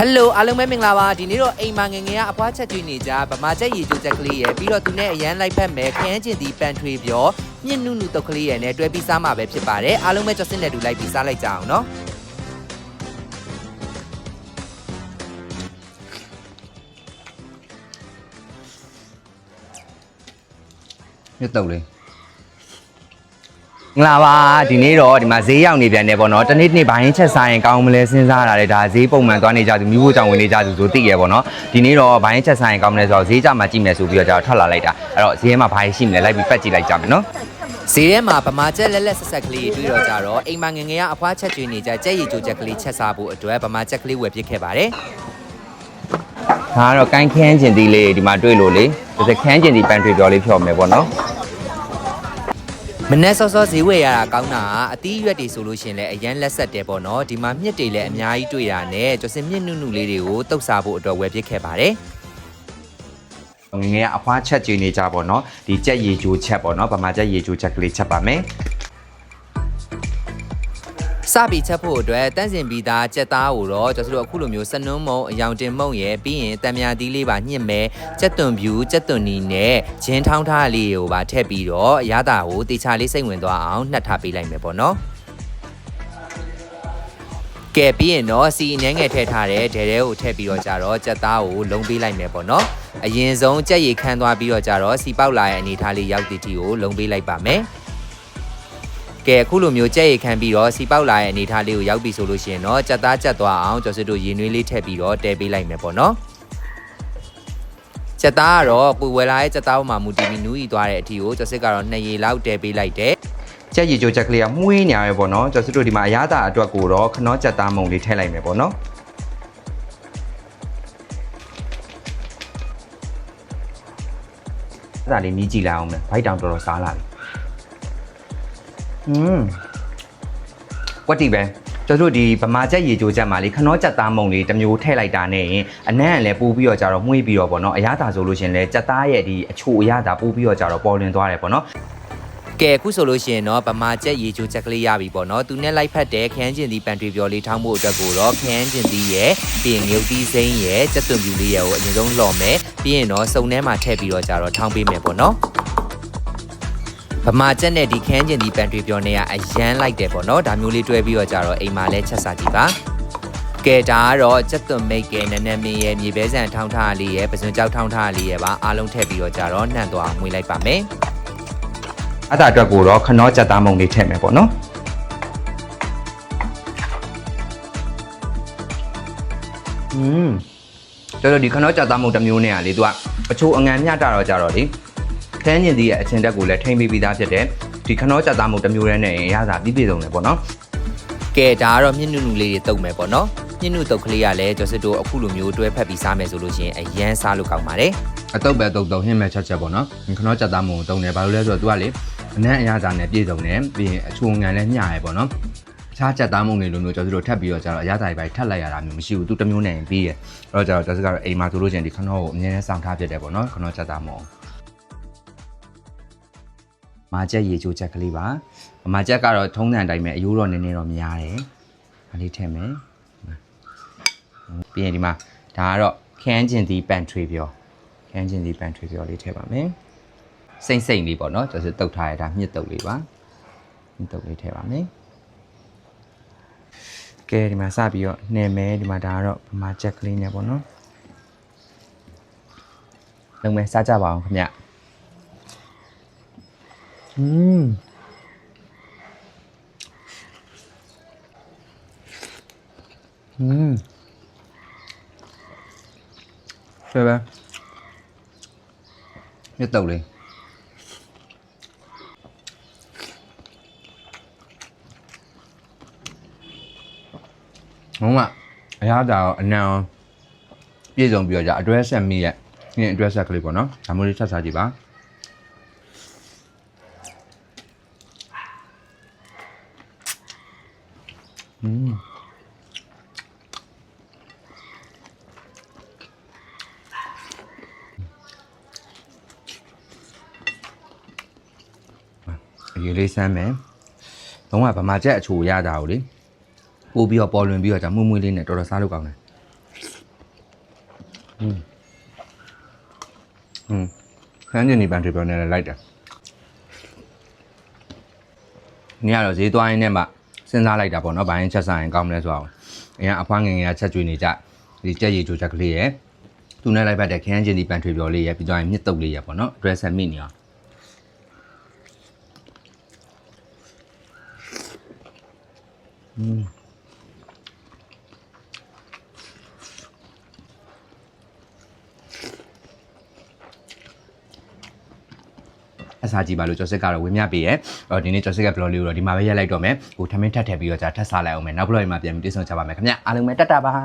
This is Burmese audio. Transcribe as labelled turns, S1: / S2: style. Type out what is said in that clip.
S1: ဟယ်လိုအားလုံးပဲမင်္ဂလာပါဒီနေ့တော့အိမ်မှာငယ်ငယ်ကအဖွားချက်ကျွေးနေကြဗမာချက်ရေချိုးချက်ကလေးရယ်ပြီးတော့သူနဲ့အရန်လိုက်ဖက်မယ်ခရမ်းကျင်ဒီပန်ထွေပြောမြင့်နုနုတုတ်ကလေးရယ်နဲ့တွဲပြီးစားမှာပဲဖြစ်ပါတယ်အားလုံးပဲကြော်စင်နဲ့တူလိုက်ပြီးစားလိုက်ကြအောင်နော်
S2: မြတ်တုတ်လေး ငလာပါဒီနေ့တော့ဒီမှာဈေးရောက်နေပြန်တယ်ပေါ့နော်တနေ့တနေ့ဘိုင်းချက်စားရင်ကောင်းမလဲစဉ်းစားရတယ်ဒါဈေးပုံမှန်သွားနေကြသူမျိုးဖို့ကြောင့်ဝင်နေကြသူဆိုသိရပေါ့နော်ဒီနေ့တော့ဘိုင်းချက်စားရင်ကောင်းမလဲဆိုတော့ဈေးကြမှာကြည့်မယ်ဆိုပြီးတော့ကျွန်တော်ထွက်လာလိုက်တာအဲ့တော့ဈေးထဲမှာဘိုင်းရှိမလဲလိုက်ပြီးပတ်ကြည့်လိုက်ကြမယ်နော်
S1: ဈေးထဲမှာဗမာချက်လက်လက်ဆက်ဆက်ကလေးတွေတွေ့တော့ကြတော့အိမ်မှာငယ်ငယ်ကအဖွားချက်ကျွေးနေကြကြက်ရေချိုးချက်ကလေးချက်စားဖို့အတွက်ဗမာချက်ကလေးဝယ်ပစ်ခဲ့ပါတယ်
S2: ဒါကတော့ကိုင်းခန်းကျင်တီလေးဒီမှာတွေ့လို့လေဒါစခန်းကျင်တီပန်ထွေပြောလေးဖြော်မယ်ပေါ့နော်
S1: မနေ့စောစောဈေးဝယ်ရတာကောင်းတာကအသီးရွက်တွေဆိုလို့ရှရင်လည်းအရန်လက်ဆက်တယ်ပေါ့နော်ဒီမှာမြစ်တွေလည်းအများကြီးတွေ့တာနဲ့ကျော်စင်မြင့်နုနုလေးတွေကိုတုတ်စားဖို့အတွက်ဝယ်ပစ်ခဲ့ပါတယ်
S2: ငယ်ငယ်ကအဖွားချက်ကြွေနေကြပေါ့နော်ဒီကြက်ရေချိုးချက်ပေါ့နော်ဗမာကြက်ရေချိုးချက်ကလေးချက်ပါမယ်
S1: စပြီးချက်ဖို့အတွက်တန့်စင်ပြီးသားကြက်သားကိုတော့ကျွန်တော်တို့အခုလိုမျိုးစနွန်းမုံအယောင်တင်မုံရယ်ပြီးရင်တံမြာသီးလေးပါညှစ်မယ်ကြက်သွန်ဖြူကြက်သွန်နီနဲ့ဂျင်းထောင်းထားလေးကိုပါထည့်ပြီးတော့အရသာကိုတေချာလေးစိတ်ဝင်သွားအောင်နှက်ထားပေးလိုက်မယ်ပေါ့နော်ကဲပြီးရင်တော့စီအနှဲငယ်ထည့်ထားတဲ့ဒဲဒဲကိုထည့်ပြီးတော့ကြတော့ကြက်သားကိုလုံးပေးလိုက်မယ်ပေါ့နော်အရင်ဆုံးကြက်ရီခမ်းသွားပြီးတော့ကြတော့စီပေါက်လာရဲ့အနေထားလေးရောက်တည်တီကိုလုံးပေးလိုက်ပါမယ် ကဲအခုလိုမျိုးကြက်ရိတ်ခံပြီးတော့စီပေါက်လာရဲ့အနေထားလေးကိုရောက်ပြီဆိုလို့ရှိရင်တော့ကြက်သားကြက်သွားအောင်ကျော်စစ်တို့ရေနွေးလေးထည့်ပြီးတော့တဲပေးလိုက်မယ်ပေါ့နော်ကြက်သားကတော့ပူဝဲလာရဲ့ကြက်သားပေါ်မှာမူတည်ပြီးနူးဤသွားတဲ့အထီကိုကျော်စစ်ကတော့နှစ်ရေလောက်တဲပေးလိုက်တယ်
S2: ကြက်ရေချိုးချက်ကလေးကမှုေးနေရပဲပေါ့နော်ကျွန်တော်တို့ဒီမှာအရသာအတွက်ကိုတော့ခနောကြက်သားမုံလေးထည့်လိုက်မယ်ပေါ့နော်အဲ့ဒါလေးမြည်ကြည့်လိုက်အောင်မယ်ဘိုက်တောင်တော်တော်စားလာပြီ อืมကွက်တီပဲကျွန်တော်တို့ဒီဗမာချက်ရေချိုးချက်မှာလေခနောကြက်သားမုံလေးတစ်မျိုးထည့်လိုက်တာနဲ့ရင်အနံ့ကလည်းပိုးပြီးတော့ကြတော့မှုေးပြီးတော့ပေါ့နော်အရသာဆိုလို့ရှရင်လဲကြက်သားရဲ့ဒီအချိုအရသာပိုးပြီးတော့ကြတော့ပေါ်လွင်သွားတယ်ပေါ့နော်
S1: ကဲအခုဆိုလို့ရှိရင်တော့ဗမာချက်ရေချိုးချက်ကလေးရပြီပေါ့နော်သူနဲ့လိုက်ဖက်တဲ့ခန်းကျင်ဒီပန်ထွေပြော်လေးထောင်းဖို့အတွက်ကိုတော့ခန်းကျင်ဒီရဲ့ပြီးရင်ငုတ်သီးစိမ့်ရဲ့ကြက်သွန်ပြူလေးရဲ့ကိုအရင်ဆုံးလော်မယ်ပြီးရင်တော့စုံထဲမှာထည့်ပြီးတော့ကြတော့ထောင်းပေးမယ်ပေါ့နော် ဗမာချက်နဲ့ဒီခန်းကျင်ဒီပန်တွေပြောနေရအရန်လိုက်တယ်ပေါ့နော်ဒါမျိုးလေးတွဲပြီးတော့ကြတော့အိမ်မှာလဲချက်စားကြည့်ပါကဲဒါကတော့ချက်သွန်မိတ်ကဲနန်းနန်းမင်းရဲ့မြေပဲဆန်ထောင်းထားလေးရဲ့ပစွန်ကြောက်ထောင်းထားလေးရဲ့ပါအားလုံးထည့်ပြီးတော့ကြတော့နှံ့သွားမွေးလိုက်ပါမယ်
S2: အဲ့ဒါအတွက်ကိုတော့ခနောကြက်သားမုံလေးထည့်မယ်ပေါ့နော်อืมတော်တော်ဒီခနောကြက်သားမုံတစ်မျိုးနဲ့อ่ะလေသူကအချိုအငံမြတာတော့ကြတော့လေ ခန်းကျင်ဒီရဲ့အချင်းတက်ကိုလည်းထိမ့်ပေးပြီးသားဖြစ်တယ်ဒီခနောကြက်သားမုံတစ်မျိုးနဲ့ရရတာပြီးပြည့်စုံတယ်ပေါ့နော်
S1: ကဲဒါကတော့မြင့်နုနုလေးတွေတုတ်မယ်ပေါ့နော်မြင့်နုတုတ်ကလေးကလည်းကျော်စစ်တို့အခုလိုမျိုးတွဲဖက်ပြီးစားမယ်ဆိုလို့ရှိရင်အရန်စားလို့ကောင်းပါတယ်
S2: အတုပ်ပဲတုပ်တုပ်ဟင်းမဲ့ချက်ချက်ပေါ့နော်ခနောကြက်သားမုံတုံတယ်ဘာလို့လဲဆိုတော့သူကလေအနံ့အရသာနဲ့ပြည့်စုံတယ်ပြီးရင်အချိုအငံလည်းမျှရယ်ပေါ့နော်အခြားကြက်သားမုံတွေလိုမျိုးကျွန်တော်တို့ထပ်ပြီးတော့ကျတော့အရသာတွေပဲထပ်လိုက်ရတာမျိုးမရှိဘူးသူတစ်မျိုးနဲ့ပြီးရယ်အဲ့တော့ကျတော့ကျွန်တော်ကတော့အိမ်မှာဆိုလို့ချင်းဒီခနောကိုအမြဲတမ်းစောင့်ထားဖြစ်တယ်ပေါ့နော်ခနောကြက်သားမုံ မာချက်ရေချိုးချက်ကလေးပါမာချက်ကတော့ထုံးစံအတိုင်းပဲအယိုးတော့နည်းနည်းတော့များတယ်ဒါလေးထည့်မယ်ပြီးရင်ဒီမှာဒါကတော့ခန်းကျင်ဒီပန်ထရီပြောခန်းကျင်ဒီပန်ထရီပြောလေးထည့်ပါမယ်စိမ့်စိမ့်လေးပေါ့နော်ကျွန်တော်တုတ်ထားရတာမြစ်တုတ်လေးပါမြစ်တုတ်လေးထည့်ပါမယ်ကဲဒီမှာစပြီးတော့နှင်မယ်ဒီမှာဒါကတော့ဗမာချက်ကလေးနဲ့ပေါ့နော်လုံမယ်စားကြပါအောင်ခင်ဗျ อืมอืมဆွဲပဲမြတ်တုပ်လေးဟုတ်မှာအရသာရောအနံရောပြည့်စုံပြီးတော့じゃအတွဲဆက်မိရဲ့ဒီအတွဲဆက်ကလေးပေါ့နော်ဒါမျိုးလေးချက်စားကြည့်ပါ อืมအရေးလေးစမ်းမယ်။လုံးဝဗမာချက်အချိုရတာကိုလေပို့ပြီးတော့ပေါ်လွင်ပြီးတော့じゃမှုမွေးလေးနဲ့တော်တော်စားလို့ကောင်းတယ် อืมอืมခန်းကျင်ဒီပန်ထရီပြောနေလဲလိုက်တယ်နေရတော့ဈေးသွားရင်းနဲ့မှ စဉ်းစားလိုက်တာပေါ့နော်ဘာရင်ချက်စားရင်ကောင်းမလဲဆိုတော့အရင်အဖွားငယ်ငယ်ကချက်ကျွေးနေကြဒီကြက်ရည်ကြိုချက်ကလေးရယ်သူနဲ့လိုက်ပတ်တဲ့ခန်းကျင်ဒီပန်ထရီပြောလေးရယ်ပြီးတော့ရင်မြစ်တုပ်လေးရယ်ပေါ့နော် dress and meat နေအောင်อืม အစားကြည့်ပါလို့ကျော်စစ်ကတော့ဝင်းမြပေးရဲ။အော်ဒီနေ့ကျော်စစ်ကဘလော့လေးကိုတော့ဒီမှာပဲရက်လိုက်တော့မယ်။ဟိုထမင်းထပ်ထည့်ပြီးတော့じゃထပ်စားလိုက်အောင်မယ်။နောက်ဘလော့မှာပြန်ပြီးတွေ့ဆုံကြပါမယ်ခင်ဗျ။အားလုံးပဲတက်တာပါ။